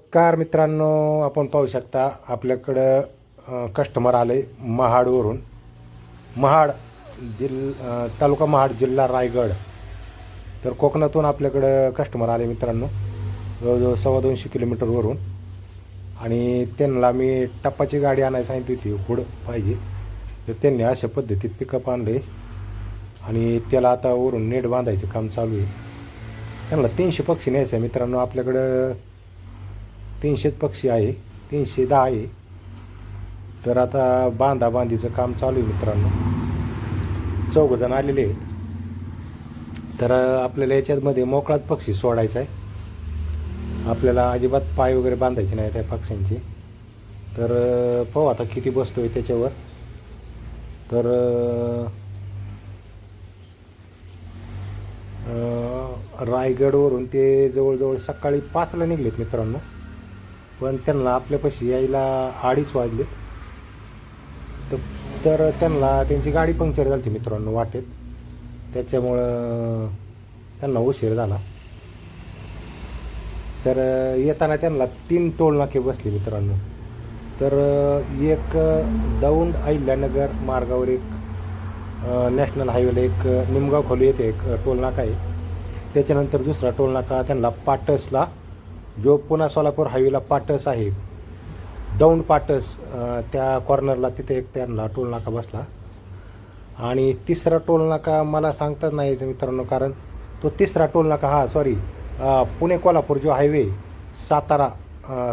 नमस्कार मित्रांनो आपण पाहू शकता आपल्याकडं कस्टमर आले महाडवरून. महाड जिल तालुका महाड जिल्हा रायगड. तर कोकणातून आपल्याकडं कस्टमर आले मित्रांनो जवळजवळ सव्वा दोनशे किलोमीटरवरून आणि त्यांना मी टप्पाची गाडी आणायला सांगितली होती हुड पाहिजे. तर त्यांनी अशा पद्धतीत पिकअप आणले. आणि त्याला आता वरून नेट बांधायचं काम चालू आहे. त्यांना तीनशे पक्षी न्यायचं आहे मित्रांनो आपल्याकडं तीनशेच पक्षी आहे तीनशे दहा आहे. तर आता बांधा बांधीचं काम चालू आहे मित्रांनो. चौघजण आलेले आहेत. तर आपल्याला याच्यामध्ये मोकळाच पक्षी सोडायचा आहे. आपल्याला अजिबात पाय वगैरे बांधायचे नाही त्या पक्ष्यांचे. तर पाहू आता किती बसतो आहे त्याच्यावर. तर रायगडवरून ते जवळजवळ सकाळी पाचला निघलेत मित्रांनो. पण त्यांना आपल्यापाशी यायला अडीच वाजलेत तर तर त्यांना त्यांची गाडी पंक्चर झाली होती मित्रांनो वाटेत. त्याच्यामुळं त्यांना उशीर झाला. तर येताना त्यांना तीन टोल नाके बसले मित्रांनो. तर एक दौंड अहिल्यानगर मार्गावर एक नॅशनल हायवेला एक निमगाव खोली येथे एक टोल नाका आहे. त्याच्यानंतर दुसरा टोल नाका त्यांना पाटसला जो पुन्हा सोलापूर हायवेला पाटस आहे दौंड पाटस त्या कॉर्नरला तिथे एक त्यांना टोल नाका बसला. आणि तिसरा टोल नाका मला सांगताच नाही यायचं मित्रांनो कारण तो तिसरा टोल नाका हा सॉरी पुणे कोल्हापूर जो हायवे सातारा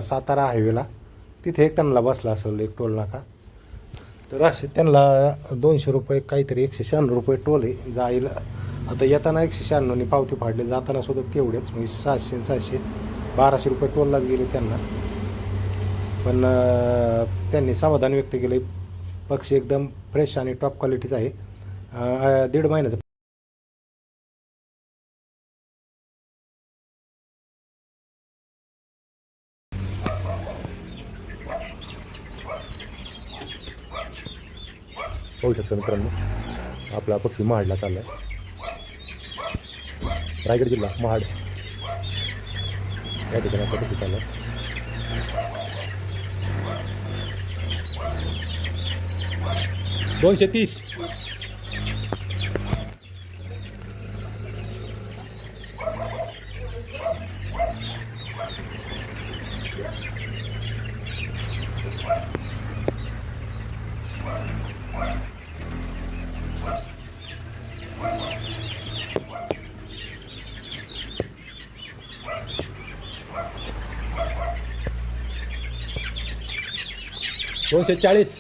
सातारा हायवेला तिथे एक त्यांना बसला असेल एक टोल नाका. तर असे त्यांना दोनशे रुपये काहीतरी एकशे शहाण्णव रुपये टोल आहे जायला. आता येताना एकशे शहाण्णवनी पावती फाडले जाताना सुद्धा तेवढेच म्हणजे सहाशे सहाशे. बाराशे रुपये टोललाच गेले त्यांना. पण त्यांनी समाधान व्यक्त केले पक्षी एकदम फ्रेश आणि टॉप क्वालिटीचा आहे. दीड महिन्याचा होऊ शकतं मित्रांनो आपला पक्षी महाडला चालला आहे रायगड जिल्हा महाड. या ठिकाणी आपला पक्षी चालला आहे दोनशे तीस दोनशे चाळीस.